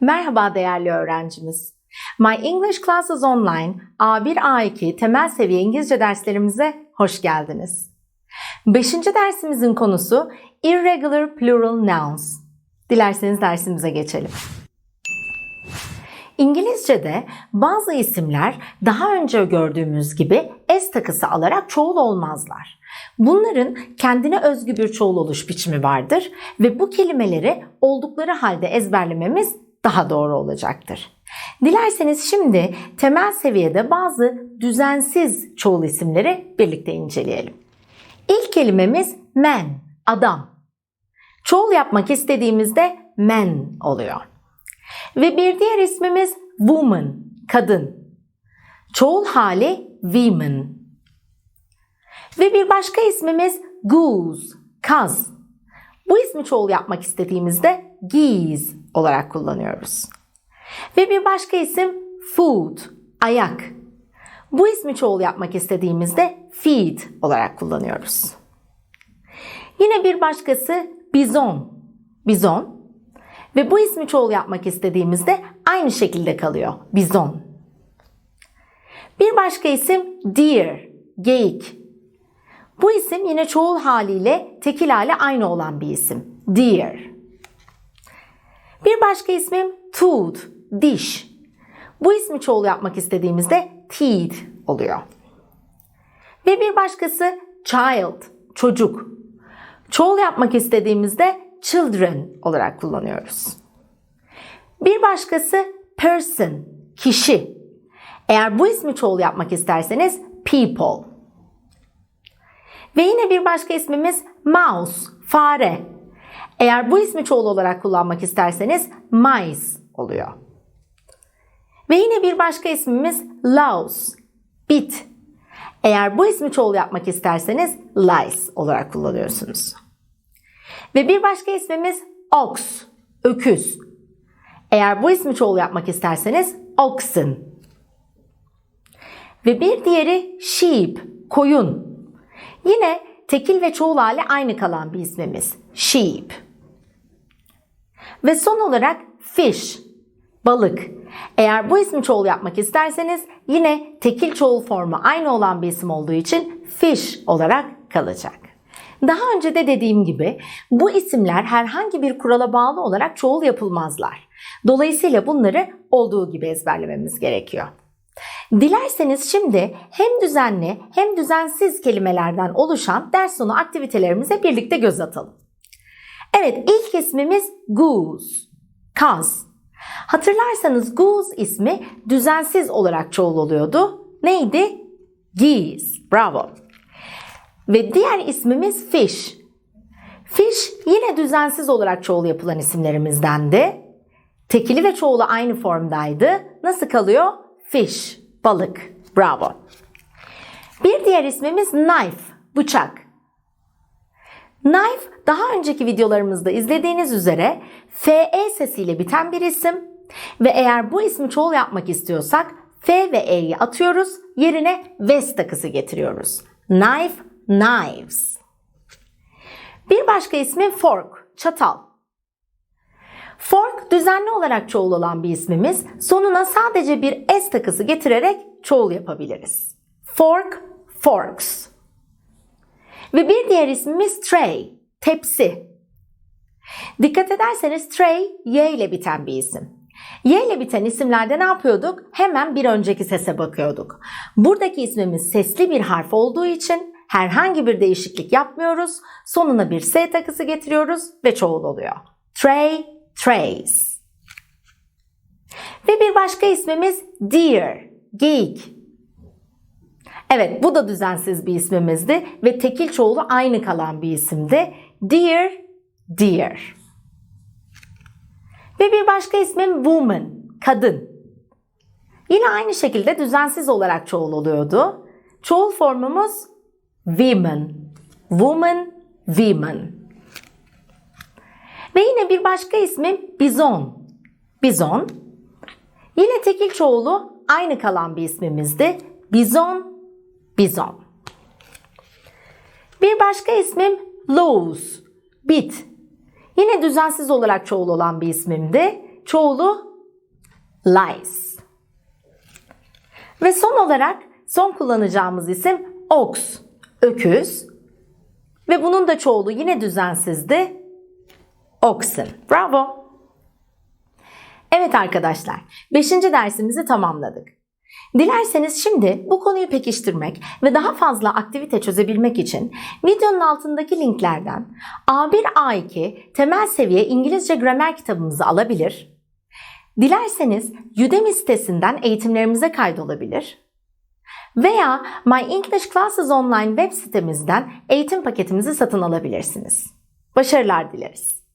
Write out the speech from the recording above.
Merhaba değerli öğrencimiz. My English Classes Online A1 A2 temel seviye İngilizce derslerimize hoş geldiniz. Beşinci dersimizin konusu Irregular Plural Nouns. Dilerseniz dersimize geçelim. İngilizce'de bazı isimler daha önce gördüğümüz gibi s takısı alarak çoğul olmazlar. Bunların kendine özgü bir çoğul oluş biçimi vardır ve bu kelimeleri oldukları halde ezberlememiz daha doğru olacaktır. Dilerseniz şimdi temel seviyede bazı düzensiz çoğul isimleri birlikte inceleyelim. İlk kelimemiz man, adam. Çoğul yapmak istediğimizde men oluyor. Ve bir diğer ismimiz woman, kadın. Çoğul hali women. Ve bir başka ismimiz goose, kaz. Bu ismi çoğul yapmak istediğimizde geese olarak kullanıyoruz. Ve bir başka isim foot, ayak. Bu ismi çoğul yapmak istediğimizde feet olarak kullanıyoruz. Yine bir başkası bizon, bizon. Ve bu ismi çoğul yapmak istediğimizde aynı şekilde kalıyor, bizon. Bir başka isim deer, geyik. Bu isim yine çoğul haliyle tekil hali aynı olan bir isim. Deer. Bir başka ismim tooth, diş. Bu ismi çoğul yapmak istediğimizde teeth oluyor. Ve bir başkası child, çocuk. Çoğul yapmak istediğimizde children olarak kullanıyoruz. Bir başkası person, kişi. Eğer bu ismi çoğul yapmak isterseniz people. Ve yine bir başka ismimiz mouse, fare. Eğer bu ismi çoğul olarak kullanmak isterseniz mice oluyor. Ve yine bir başka ismimiz louse, bit. Eğer bu ismi çoğul yapmak isterseniz lice olarak kullanıyorsunuz. Ve bir başka ismimiz ox, öküz. Eğer bu ismi çoğul yapmak isterseniz oxen. Ve bir diğeri sheep, koyun. Yine tekil ve çoğul hali aynı kalan bir ismimiz. Sheep. Ve son olarak fish, balık. Eğer bu ismi çoğul yapmak isterseniz yine tekil çoğul formu aynı olan bir isim olduğu için fish olarak kalacak. Daha önce de dediğim gibi bu isimler herhangi bir kurala bağlı olarak çoğul yapılmazlar. Dolayısıyla bunları olduğu gibi ezberlememiz gerekiyor. Dilerseniz şimdi hem düzenli hem düzensiz kelimelerden oluşan ders sonu aktivitelerimize birlikte göz atalım. Evet ilk ismimiz goose, kaz. Hatırlarsanız goose ismi düzensiz olarak çoğul oluyordu. Neydi? Geese. Bravo. Ve diğer ismimiz fish. Fish yine düzensiz olarak çoğul yapılan isimlerimizdendi. Tekili ve çoğulu aynı formdaydı. Nasıl kalıyor? Fish, balık. Bravo. Bir diğer ismimiz knife, bıçak. Knife daha önceki videolarımızda izlediğiniz üzere FE sesiyle biten bir isim ve eğer bu ismi çoğul yapmak istiyorsak F ve E'yi atıyoruz, yerine vest takısı getiriyoruz. Knife, knives. Bir başka ismi fork, çatal. Fork düzenli olarak çoğul olan bir ismimiz. Sonuna sadece bir s takısı getirerek çoğul yapabiliriz. Fork, forks. Ve bir diğer ismimiz tray, tepsi. Dikkat ederseniz tray y ile biten bir isim. Y ile biten isimlerde ne yapıyorduk? Hemen bir önceki sese bakıyorduk. Buradaki ismimiz sesli bir harf olduğu için herhangi bir değişiklik yapmıyoruz. Sonuna bir s takısı getiriyoruz ve çoğul oluyor. Tray, trays. Ve bir başka ismimiz deer, geyik. Evet bu da düzensiz bir ismimizdi ve tekil çoğulu aynı kalan bir isimdi. Deer, deer. Ve bir başka ismim woman, kadın. Yine aynı şekilde düzensiz olarak çoğul oluyordu. Çoğul formumuz women, woman, women. Ve yine bir başka ismim bizon. Bizon. Yine tekil çoğulu aynı kalan bir ismimizdi. Bizon, bizon. Bir başka ismim Lowe's, bit. Yine düzensiz olarak çoğul olan bir ismimdi. çoğulu lies. Ve son olarak son kullanacağımız isim ox, öküz. Ve bunun da çoğulu yine düzensizdi. Oxen. Bravo. Evet arkadaşlar, 5. dersimizi tamamladık. Dilerseniz şimdi bu konuyu pekiştirmek ve daha fazla aktivite çözebilmek için videonun altındaki linklerden A1 A2 temel seviye İngilizce gramer kitabımızı alabilir. Dilerseniz Udemy sitesinden eğitimlerimize kaydolabilir. Veya My English Classes Online web sitemizden eğitim paketimizi satın alabilirsiniz. Başarılar dileriz.